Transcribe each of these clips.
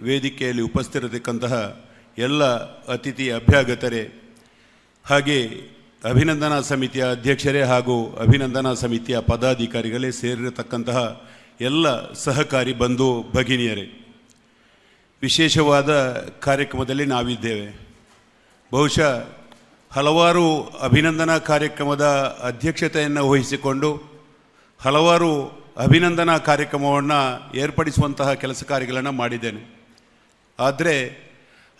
ವೇದಿಕೆಯಲ್ಲಿ ಉಪಸ್ಥಿರತಕ್ಕಂತಹ ಎಲ್ಲ ಅತಿಥಿ ಅಭ್ಯಾಗತರೇ, ಹಾಗೆ ಅಭಿನಂದನಾ ಸಮಿತಿಯ ಅಧ್ಯಕ್ಷರೇ ಹಾಗೂ ಅಭಿನಂದನಾ ಸಮಿತಿಯ ಪದಾಧಿಕಾರಿಗಳೇ ಸೇರಿರತಕ್ಕಂತಹ ಎಲ್ಲ ಸಹಕಾರಿ ಬಂಧು ಭಗಿನಿಯರೇ, ವಿಶೇಷವಾದ ಕಾರ್ಯಕ್ರಮದಲ್ಲಿ ನಾವಿದ್ದೇವೆ. ಬಹುಶಃ ಹಲವಾರು ಅಭಿನಂದನಾ ಕಾರ್ಯಕ್ರಮದ ಅಧ್ಯಕ್ಷತೆಯನ್ನು ವಹಿಸಿಕೊಂಡು ಹಲವಾರು ಅಭಿನಂದನಾ ಕಾರ್ಯಕ್ರಮವನ್ನು ಏರ್ಪಡಿಸುವಂತಹ ಕೆಲಸ ಕಾರ್ಯಗಳನ್ನು ಮಾಡಿದ್ದೇನೆ. ಆದರೆ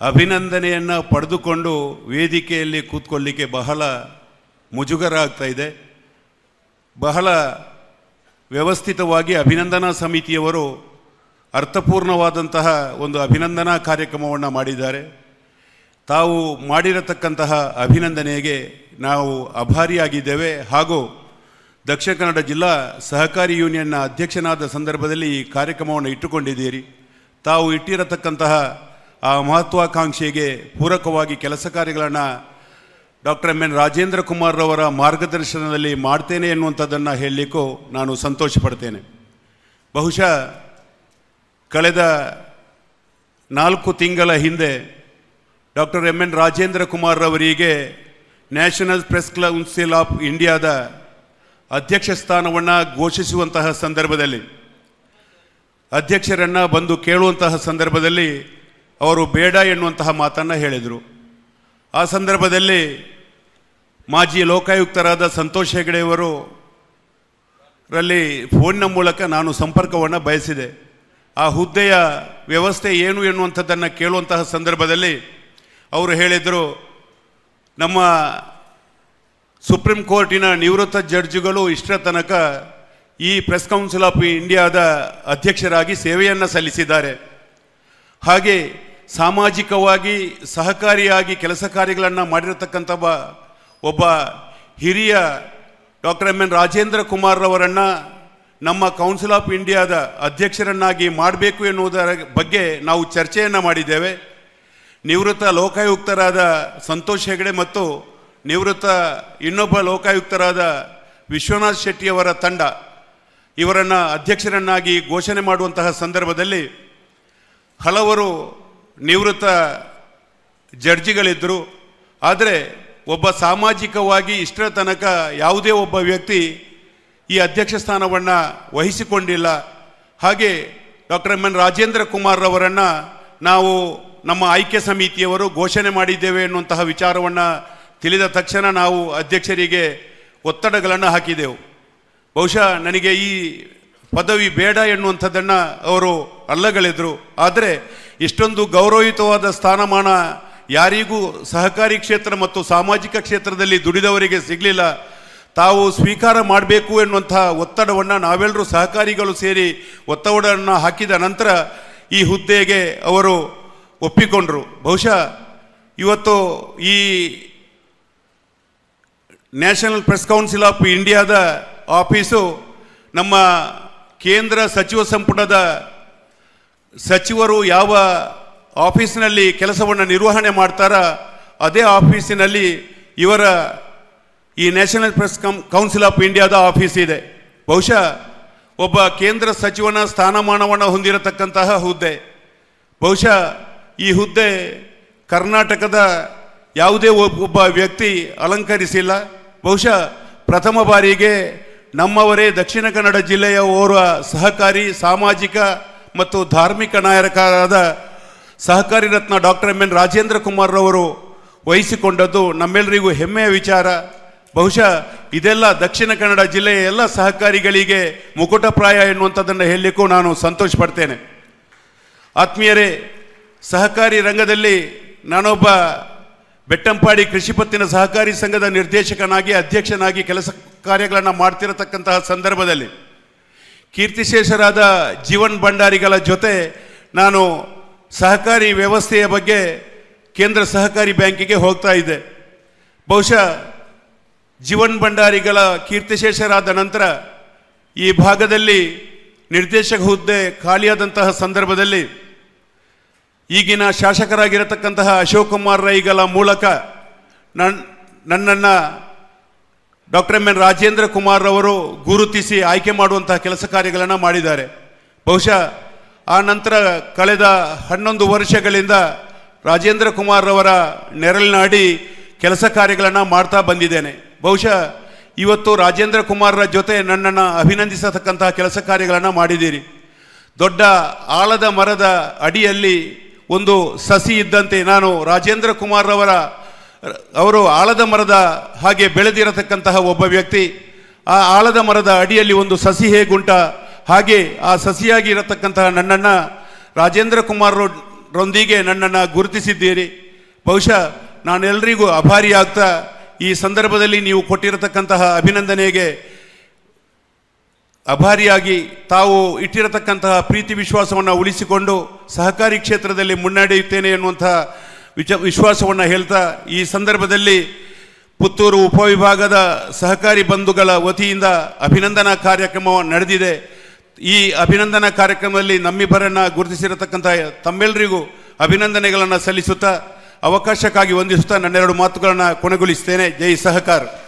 ಅಭಿನಂದನೆಯನ್ನು ಪಡೆದುಕೊಂಡು ವೇದಿಕೆಯಲ್ಲಿ ಕೂತ್ಕೊಳ್ಳಿಕ್ಕೆ ಬಹಳ ಮುಜುಗರ ಆಗ್ತಾ ಇದೆ. ಬಹಳ ವ್ಯವಸ್ಥಿತವಾಗಿ ಅಭಿನಂದನಾ ಸಮಿತಿಯವರು ಅರ್ಥಪೂರ್ಣವಾದಂತಹ ಒಂದು ಅಭಿನಂದನಾ ಕಾರ್ಯಕ್ರಮವನ್ನು ಮಾಡಿದ್ದಾರೆ. ತಾವು ಮಾಡಿರತಕ್ಕಂತಹ ಅಭಿನಂದನೆಗೆ ನಾವು ಅಭಾರಿಯಾಗಿದ್ದೇವೆ. ಹಾಗೂ ದಕ್ಷಿಣ ಕನ್ನಡ ಜಿಲ್ಲಾ ಸಹಕಾರಿ ಯೂನಿಯನ್ನ ಅಧ್ಯಕ್ಷನಾದ ಸಂದರ್ಭದಲ್ಲಿ ಈ ಕಾರ್ಯಕ್ರಮವನ್ನು ಇಟ್ಟುಕೊಂಡಿದ್ದೀರಿ. ತಾವು ಇಟ್ಟಿರತಕ್ಕಂತಹ ಆ ಮಹತ್ವಾಕಾಂಕ್ಷೆಗೆ ಪೂರಕವಾಗಿ ಕೆಲಸ ಕಾರ್ಯಗಳನ್ನು doctor M N Rajendra Kumar ಅವರ ಮಾರ್ಗದರ್ಶನದಲ್ಲಿ ಮಾಡ್ತೇನೆ ಎನ್ನುವಂಥದ್ದನ್ನು ಹೇಳಲಿಕ್ಕೂ ನಾನು ಸಂತೋಷ ಪಡ್ತೇನೆ ಬಹುಶಃ ಕಳೆದ ನಾಲ್ಕು ತಿಂಗಳ ಹಿಂದೆ doctor M N Rajendra Kumar ಅವರಿಗೆ ನ್ಯಾಷನಲ್ ಪ್ರೆಸ್ ಕೌನ್ಸಿಲ್ ಆಫ್ ಇಂಡಿಯಾದ ಅಧ್ಯಕ್ಷ ಸ್ಥಾನವನ್ನು ಘೋಷಿಸುವಂತಹ ಸಂದರ್ಭದಲ್ಲಿ ಅಧ್ಯಕ್ಷರನ್ನು ಬಂದು ಕೇಳುವಂತಹ ಸಂದರ್ಭದಲ್ಲಿ ಅವರು ಬೇಡ ಎನ್ನುವಂತಹ ಮಾತನ್ನು ಹೇಳಿದರು. ಆ ಸಂದರ್ಭದಲ್ಲಿ ಮಾಜಿ ಲೋಕಾಯುಕ್ತರಾದ ಸಂತೋಷ್ ಹೆಗಡೆಯವರು ರಲ್ಲಿ ಫೋನ್ನ ಮೂಲಕ ನಾನು ಸಂಪರ್ಕವನ್ನು ಬಯಸಿದೆ. ಆ ಹುದ್ದೆಯ ವ್ಯವಸ್ಥೆ ಏನು ಎನ್ನುವಂಥದ್ದನ್ನು ಕೇಳುವಂತಹ ಸಂದರ್ಭದಲ್ಲಿ ಅವರು ಹೇಳಿದರು, ನಮ್ಮ ಸುಪ್ರೀಂ ಕೋರ್ಟಿನ ನಿವೃತ್ತ ಜಡ್ಜ್ಗಳು ಇಷ್ಟರ ತನಕ ಈ ಪ್ರೆಸ್ ಕೌನ್ಸಿಲ್ ಆಫ್ ಇಂಡಿಯಾದ ಅಧ್ಯಕ್ಷರಾಗಿ ಸೇವೆಯನ್ನು ಸಲ್ಲಿಸಿದ್ದಾರೆ. ಹಾಗೆ ಸಾಮಾಜಿಕವಾಗಿ ಸಹಕಾರಿಯಾಗಿ ಕೆಲಸ ಕಾರ್ಯಗಳನ್ನು ಮಾಡಿರತಕ್ಕಂಥ ಒಬ್ಬ- ಹಿರಿಯ doctor M N Rajendra Kumar ಅವರನ್ನು ನಮ್ಮ ಕೌನ್ಸಿಲ್ ಆಫ್ ಇಂಡಿಯಾದ ಅಧ್ಯಕ್ಷರನ್ನಾಗಿ ಮಾಡಬೇಕು ಎನ್ನುವುದರ ಬಗ್ಗೆ ನಾವು ಚರ್ಚೆಯನ್ನು ಮಾಡಿದ್ದೇವೆ. ನಿವೃತ್ತ ಲೋಕಾಯುಕ್ತರಾದ ಸಂತೋಷ್ ಹೆಗಡೆ ಮತ್ತು ನಿವೃತ್ತ ಇನ್ನೊಬ್ಬ ಲೋಕಾಯುಕ್ತರಾದ ವಿಶ್ವನಾಥ್ ಶೆಟ್ಟಿಯವರ ತಂಡ ಇವರನ್ನು ಅಧ್ಯಕ್ಷರನ್ನಾಗಿ ಘೋಷಣೆ ಮಾಡುವಂತಹ ಸಂದರ್ಭದಲ್ಲಿ ಹಲವರು ನಿವೃತ್ತ ಜಡ್ಜಿಗಳಿದ್ದರು. ಆದರೆ ಒಬ್ಬ ಸಾಮಾಜಿಕವಾಗಿ ಇಷ್ಟರ ತನಕ ಯಾವುದೇ ಒಬ್ಬ ವ್ಯಕ್ತಿ ಈ ಅಧ್ಯಕ್ಷ ಸ್ಥಾನವನ್ನು ವಹಿಸಿಕೊಂಡಿಲ್ಲ. ಹಾಗೆ doctor M N Rajendra Kumar ಅವರನ್ನು ನಾವು ನಮ್ಮ ಆಯ್ಕೆ ಸಮಿತಿಯವರು ಘೋಷಣೆ ಮಾಡಿದ್ದೇವೆ ಎನ್ನುವಂತಹ ವಿಚಾರವನ್ನು ತಿಳಿದ ತಕ್ಷಣ ನಾವು ಅಧ್ಯಕ್ಷರಿಗೆ ಒತ್ತಡಗಳನ್ನು ಹಾಕಿದೆವು. ಬಹುಶಃ ನನಗೆ ಈ ಪದವಿ ಬೇಡ ಎನ್ನುವಂಥದ್ದನ್ನು ಅವರು ಅಲ್ಲಗಳೆದರು. ಆದರೆ ಇಷ್ಟೊಂದು ಗೌರವಯುತವಾದ ಸ್ಥಾನಮಾನ ಯಾರಿಗೂ ಸಹಕಾರಿ ಕ್ಷೇತ್ರ ಮತ್ತು ಸಾಮಾಜಿಕ ಕ್ಷೇತ್ರದಲ್ಲಿ ದುಡಿದವರಿಗೆ ಸಿಗಲಿಲ್ಲ. ತಾವು ಸ್ವೀಕಾರ ಮಾಡಬೇಕು ಎನ್ನುವಂಥ ಒತ್ತಡವನ್ನು ನಾವೆಲ್ಲರೂ ಸಹಕಾರಿಗಳು ಸೇರಿ ಒತ್ತಡವನ್ನು ಹಾಕಿದ ನಂತರ ಈ ಹುದ್ದೆಗೆ ಅವರು ಒಪ್ಪಿಕೊಂಡರು. ಬಹುಶಃ ಇವತ್ತು ಈ ನ್ಯಾಷನಲ್ ಪ್ರೆಸ್ ಕೌನ್ಸಿಲ್ ಆಫ್ ಇಂಡಿಯಾದ ಆಫೀಸು ನಮ್ಮ ಕೇಂದ್ರ ಸಚಿವ ಸಂಪುಟದ ಸಚಿವರು ಯಾವ ಆಫೀಸಿನಲ್ಲಿ ಕೆಲಸವನ್ನು ನಿರ್ವಹಣೆ ಮಾಡ್ತಾರ, ಅದೇ ಆಫೀಸಿನಲ್ಲಿ ಇವರ ಈ ನ್ಯಾಷನಲ್ ಪ್ರೆಸ್ ಕಂ, ಕೌನ್ಸಿಲ್ ಆಫ್ ಇಂಡಿಯಾದ ಆಫೀಸ್ ಇದೆ. ಬಹುಶಃ ಒಬ್ಬ ಕೇಂದ್ರ ಸಚಿವನ ಸ್ಥಾನಮಾನವನ್ನು ಹೊಂದಿರತಕ್ಕಂತಹ ಹುದ್ದೆ. ಬಹುಶಃ ಈ ಹುದ್ದೆ ಕರ್ನಾಟಕದ ಯಾವುದೇ ಒಬ್- ಒಬ್ಬ ವ್ಯಕ್ತಿ ಅಲಂಕರಿಸಿಲ್ಲ. ಬಹುಶಃ ಪ್ರಥಮ ಬಾರಿಗೆ ನಮ್ಮವರೇ ದಕ್ಷಿಣ ಕನ್ನಡ ಜಿಲ್ಲೆಯ ಓರ್ವ ಸಹಕಾರಿ, ಸಾಮಾಜಿಕ ಮತ್ತು ಧಾರ್ಮಿಕ ನಾಯಕರಾದ ಸಹಕಾರಿ ರತ್ನ doctor M N Rajendra Kumar ರವರು ವಹಿಸಿಕೊಂಡದ್ದು ನಮ್ಮೆಲ್ಲರಿಗೂ ಹೆಮ್ಮೆಯ ವಿಚಾರ. ಬಹುಶಃ ಇದೆಲ್ಲ ದಕ್ಷಿಣ ಕನ್ನಡ ಜಿಲ್ಲೆಯ ಎಲ್ಲ ಸಹಕಾರಿಗಳಿಗೆ ಮುಕುಟಪ್ರಾಯ ಎನ್ನುವಂಥದ್ದನ್ನು ಹೇಳಲಿಕ್ಕೂ ನಾನು ಸಂತೋಷ ಪಡ್ತೇನೆ. ಆತ್ಮೀಯರೇ, ಸಹಕಾರಿ ರಂಗದಲ್ಲಿ ನಾನೊಬ್ಬ ಬೆಟ್ಟಂಪಾಡಿ ಕೃಷಿ ಪತ್ತಿನ ಸಹಕಾರಿ ಸಂಘದ ನಿರ್ದೇಶಕನಾಗಿ, ಅಧ್ಯಕ್ಷನಾಗಿ ಕೆಲಸ ಕಾರ್ಯಗಳನ್ನು ಮಾಡ್ತಿರತಕ್ಕಂತಹ ಸಂದರ್ಭದಲ್ಲಿ ಕೀರ್ತಿಶೇಷರಾದ ಜೀವನ್ ಭಂಡಾರಿಗಳ ಜೊತೆ ನಾನು ಸಹಕಾರಿ ವ್ಯವಸ್ಥೆಯ ಬಗ್ಗೆ ಕೇಂದ್ರ ಸಹಕಾರಿ ಬ್ಯಾಂಕಿಗೆ ಹೋಗ್ತಾ ಇದ್ದೆ. ಬಹುಶಃ ಜೀವನ್ ಭಂಡಾರಿಗಳ ಕೀರ್ತಿಶೇಷರಾದ ನಂತರ ಈ ಭಾಗದಲ್ಲಿ ನಿರ್ದೇಶಕ ಹುದ್ದೆ ಖಾಲಿಯಾದಂತಹ ಸಂದರ್ಭದಲ್ಲಿ ಈಗಿನ ಶಾಸಕರಾಗಿರತಕ್ಕಂತಹ ಅಶೋಕ್ ಕುಮಾರ್ ರೈಗಳ ಮೂಲಕ ನನ್ನ ನನ್ನನ್ನು doctor M N Rajendra Kumar ಅವರು ಗುರುತಿಸಿ ಆಯ್ಕೆ ಮಾಡುವಂತಹ ಕೆಲಸ ಕಾರ್ಯಗಳನ್ನು ಮಾಡಿದ್ದಾರೆ. ಬಹುಶಃ ಆ ನಂತರ ಕಳೆದ ಹನ್ನೊಂದು ವರ್ಷಗಳಿಂದ ರಾಜೇಂದ್ರ ಕುಮಾರ್ ಅವರ ನೆರಳಿನಾಡಿ ಕೆಲಸ ಕಾರ್ಯಗಳನ್ನು ಮಾಡ್ತಾ ಬಂದಿದ್ದೇನೆ. ಬಹುಶಃ ಇವತ್ತು ರಾಜೇಂದ್ರ ಕುಮಾರ್ರ ಜೊತೆ ನನ್ನನ್ನು ಅಭಿನಂದಿಸತಕ್ಕಂತಹ ಕೆಲಸ ಕಾರ್ಯಗಳನ್ನು ಮಾಡಿದ್ದೀರಿ. ದೊಡ್ಡ ಆಳದ ಮರದ ಅಡಿಯಲ್ಲಿ ಒಂದು ಸಸಿ ಇದ್ದಂತೆ ನಾನು ರಾಜೇಂದ್ರ ಕುಮಾರ್ ಅವರ ಆಳದ ಮರದ ಹಾಗೆ ಬೆಳೆದಿರತಕ್ಕಂತಹ ಒಬ್ಬ ವ್ಯಕ್ತಿ, ಆ ಆಳದ ಮರದ ಅಡಿಯಲ್ಲಿ ಒಂದು ಸಸಿ ಹೇಗುಂಟ, ಹಾಗೆ ಆ ಸಸಿಯಾಗಿ ಇರತಕ್ಕಂತಹ ನನ್ನನ್ನು ರಾಜೇಂದ್ರ ಕುಮಾರ್ ರೊಂದಿಗೆ ನನ್ನನ್ನು ಗುರುತಿಸಿದ್ದೀರಿ. ಬಹುಶಃ ನಾನೆಲ್ಲರಿಗೂ ಅಭಾರಿ ಆಗ್ತಾ ಈ ಸಂದರ್ಭದಲ್ಲಿ ನೀವು ಕೊಟ್ಟಿರತಕ್ಕಂತಹ ಅಭಿನಂದನೆಗೆ ಅಭಾರಿಯಾಗಿ ತಾವು ಇಟ್ಟಿರತಕ್ಕಂತಹ ಪ್ರೀತಿ ವಿಶ್ವಾಸವನ್ನು ಉಳಿಸಿಕೊಂಡು ಸಹಕಾರಿ ಕ್ಷೇತ್ರದಲ್ಲಿ ಮುನ್ನಡೆಯುತ್ತೇನೆ ಎನ್ನುವಂತಹ ವಿಚ, ವಿಶ್ವಾಸವನ್ನು ಹೇಳ್ತಾ ಈ ಸಂದರ್ಭದಲ್ಲಿ ಪುತ್ತೂರು ಉಪವಿಭಾಗದ ಸಹಕಾರಿ ಬಂಧುಗಳ ವತಿಯಿಂದ ಅಭಿನಂದನಾ ಕಾರ್ಯಕ್ರಮ ನಡೆದಿದೆ. ಈ ಅಭಿನಂದನಾ ಕಾರ್ಯಕ್ರಮದಲ್ಲಿ ನಮ್ಮಿಬ್ಬರನ್ನು ಗುರುತಿಸಿರತಕ್ಕಂಥ ತಮ್ಮೆಲ್ಲರಿಗೂ ಅಭಿನಂದನೆಗಳನ್ನು ಸಲ್ಲಿಸುತ್ತಾ ಅವಕಾಶಕ್ಕಾಗಿ ವಂದಿಸುತ್ತಾ ನನ್ನೆರಡು ಮಾತುಗಳನ್ನು ಕೊನೆಗೊಳಿಸ್ತೇನೆ. ಜೈ ಸಹಕಾರ.